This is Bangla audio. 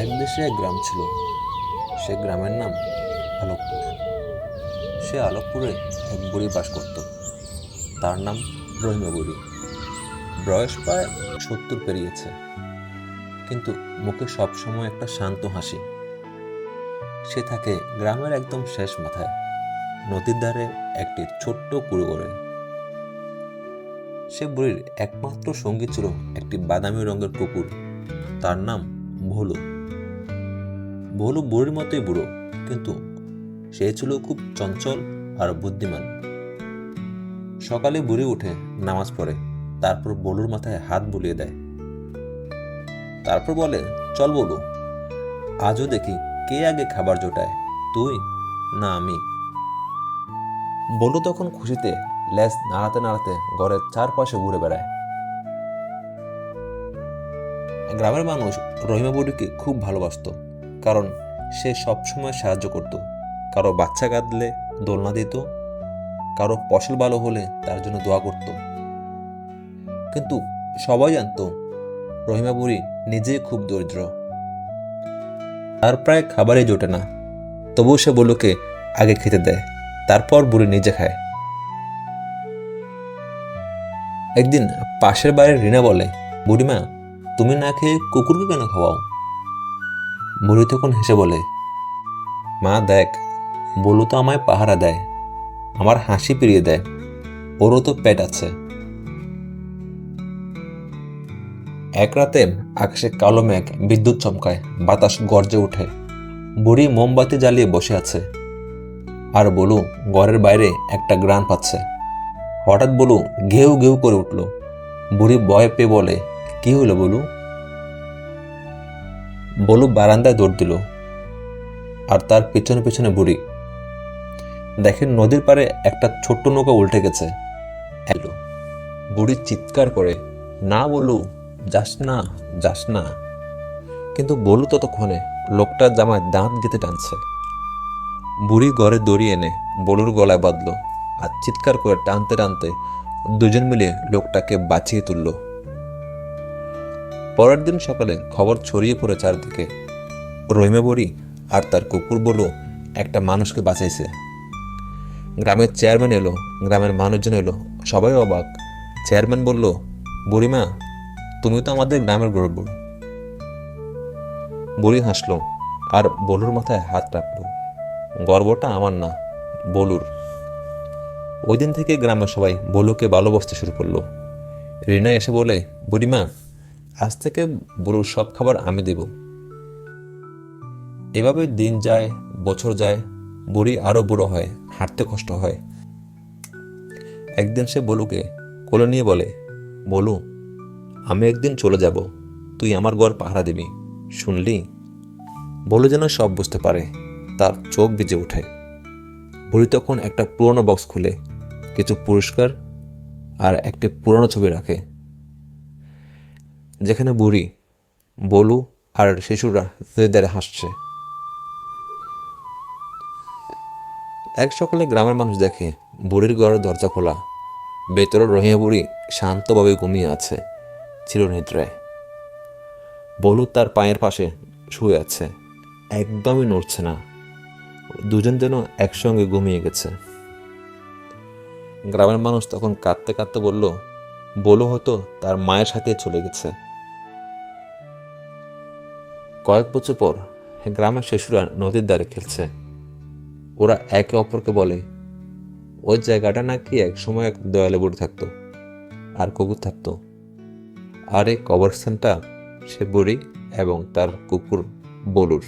এক দেশে এক গ্রাম ছিল। সে গ্রামের নাম আলোকপুর। সে আলোকপুরে এক বুড়ি বাস করত। তার নাম রহিমা বুড়ি। বয়স প্রায় সত্তর পেরিয়েছে। কিন্তু মুখে সবসময় একটা শান্ত হাসি। সে থাকে গ্রামের একদম শেষ মাথায়, নদীর ধারে একটি ছোট্ট কুড়ো করে সে বুড়ির একমাত্র সঙ্গী ছিল একটি বাদামি রঙের কুকুর। তার নাম ভোলু। ভোলু বুড়ির মতোই বুড়ো, কিন্তু সে ছিল খুব চঞ্চল আর বুদ্ধিমান। সকালে বুড়ি উঠে নামাজ পড়ে, তারপর বলুর মাথায় হাত বুলিয়ে দেয়। তারপর বলে, চল বলু আজও দেখি কে আগে খাবার জোটায়, তুই না আমি? বলু তখন খুশিতে লেজ নাড়াতে নাড়াতে ঘরের চারপাশে ঘুরে বেড়ায়। গ্রামের মানুষ রহিমা বুড়িকে খুব ভালোবাসত। কারণ সে সবসময় সাহায্য করত। কারও বাচ্চা কাঁদলে দোলনা দিত, কারও ফসল ভালো হলে তার জন্য দোয়া করত। কিন্তু সবাই জানতো, রহিমা বুড়ি নিজেই খুব দরিদ্র। তার প্রায় খাবারই জোটে না। তবুও সে বলুকে আগে খেতে দেয় তারপর বুড়ি নিজে খায়। একদিন পাশের বাড়ির রিনা বলে, বুড়িমা, তুমি না খেয়ে কুকুরকে কেন খাওয়াও? বুড়ি তখন হেসে বলে, মা, দেখ, বলু তো আমায় পাহারা দেয়, আমার হাসি পিরিয়ে দেয়, ওরও তো পেট আছে। এক রাতে আকাশে কালো মেঘ, বিদ্যুৎ চমকায়, বাতাস গর্জে ওঠে। বুড়ি মোমবাতি জ্বালিয়ে বসে আছে। আর বলু, ঘরের বাইরে একটা গ্রান পাচ্ছে। হঠাৎ বলু ঘেউ ঘেউ করে উঠল। বুড়ি ভয় পেয়ে বলে, কি হলো বলু? বলু বারান্দায় দৌড় দিল, আর তার পিছনে পিছনে বুড়ি। দেখেন নদীর পাড়ে একটা ছোট্ট নৌকা উল্টে গেছে। এলো বুড়ি চিৎকার করে, না বলু, যাস না যাস না। কিন্তু বলু ততক্ষণে লোকটার জামায় দাঁত গেঁথে টানছে। বুড়ি ঘরে দড়ি এনে বলুর গলায় বাঁধলো আর চিৎকার করে টানতে টানতে দুজন মিলে লোকটাকে বাঁচিয়ে তুলল। পরের দিন সকালে খবর ছড়িয়ে পড়ে চারদিকে। রহিমা বড়ি আর তার কুকুর বলু একটা মানুষকে বাঁচাইছে। গ্রামের চেয়ারম্যান এলো, গ্রামের মানুষজন এলো, সবাই অবাক। চেয়ারম্যান বলল, বুড়িমা তুমি তো আমাদের গ্রামের গর্ব বুড়ি হাসলো আর বলুর মাথায় হাত রাখল, গর্বটা আমার না, বলুর। ওই দিন থেকে গ্রামের সবাই বলুকে ভালোবাসতে শুরু করল। রিনা এসে বলে, বুড়িমা আজ থেকে বলুর সব খাবার আমি দেব। এভাবে দিন যায়, বছর যায়, বুড়ি আরও বুড়ো হয়, হাঁটতে কষ্ট হয়। একদিন সে বলুকে, কোলে নিয়ে বলে, বলু, আমি একদিন চলে যাব, তুই আমার ঘর পাহারা দিবি, শুনলি? বলু যেন সব বুঝতে পারে, তার চোখ বেজে ওঠে। বুড়ি তখন একটা পুরনো বক্স খুলে, কিছু পুরস্কার আর একটি পুরনো ছবি রাখে। যেখানে বুড়ি, বলু আর শিশুরা হৃদয়ে হাসছে। এক সকালে গ্রামের মানুষ দেখে বুড়ির ঘরের দরজা খোলা। ভেতরে রহিয়া বুড়ি শান্তভাবে ঘুমিয়ে আছে চিরনিদ্রায়। বলু তার পায়ের পাশে শুয়ে আছে, একদমই নড়ছে না। দুজন যেন একসঙ্গে ঘুমিয়ে গেছে। গ্রামের মানুষ তখন কাঁদতে কাঁদতে বলল, বলু হয়তো তার মায়ের সাথে চলে গেছে। কয়েক বছর পর গ্রামের শিশুরা নদীর দ্বারে খেলছে। ওরা একে অপরকে বলে, ওই জায়গাটা নাকি এক সময় এক দয়ালে বুড়ি থাকতো, আর কুকুর থাকতো। আর এই কবরস্থানটা সে বুড়ি এবং তার কুকুর বলুর।